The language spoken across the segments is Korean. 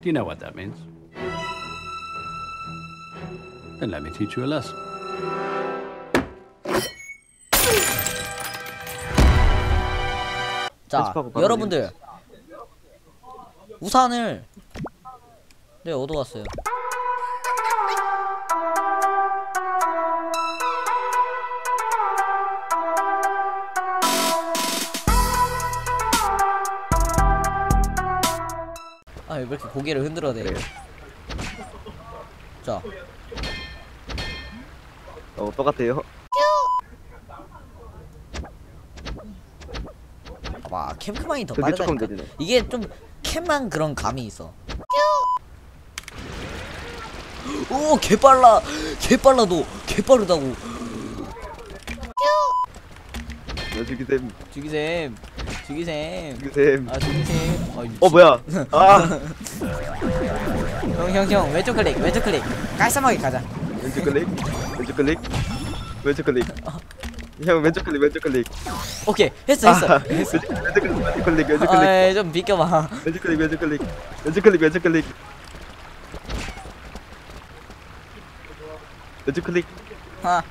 Do you know what that means? Then let me teach you a lesson. 자, 여러분들 우산을 네 얻어왔어요. 왜 이렇게 고개를 흔들어대? 그래요. 자, 어 똑같아요. 봐봐, 캠크만이 더 그게 조금 빠르다니까. 느리네. 이게 좀 캠만 그런 감이 있어. 오, 개 빨라, 개 빨라 너, 개 빠르다고. 여주기쌤, 죽이셈, 죽이셈. 주기쌤. 아, 죽이셈. 아, 미친. 어 뭐야? 아 형, 형, 형, 왼쪽 클릭, 왼쪽 클릭. 깔쌈하게 가자. 왼쪽 클릭, 왼쪽 클릭, 왼쪽 클릭. 형 왼쪽 클릭, 왼쪽 클릭. 오케이, 했어, 했어. 아, 왼쪽 클릭, 왼쪽 클릭, 왼쪽 클릭, 왼쪽 클릭. 아, 좀 비껴봐. 왼쪽 클릭, 왼쪽 클릭, 왼쪽 클릭, 왼쪽 클릭. 왼쪽 클릭. 하.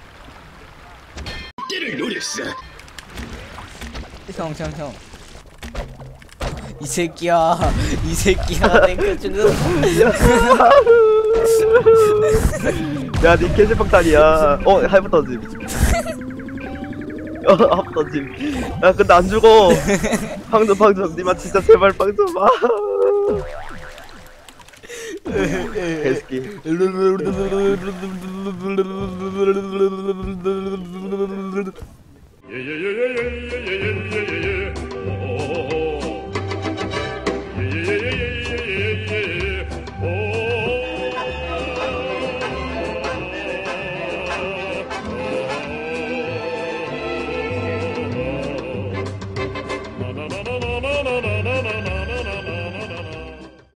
형, 형, 형. 이 새끼야, 이 새끼야, 죽은. 야, 니 캐시박탄이야. 어, 할부 던짐. 어, 할부 던짐. 야, 근데 안 죽어. 방금 방금 니마 진짜 제발 방금 마. 개새끼.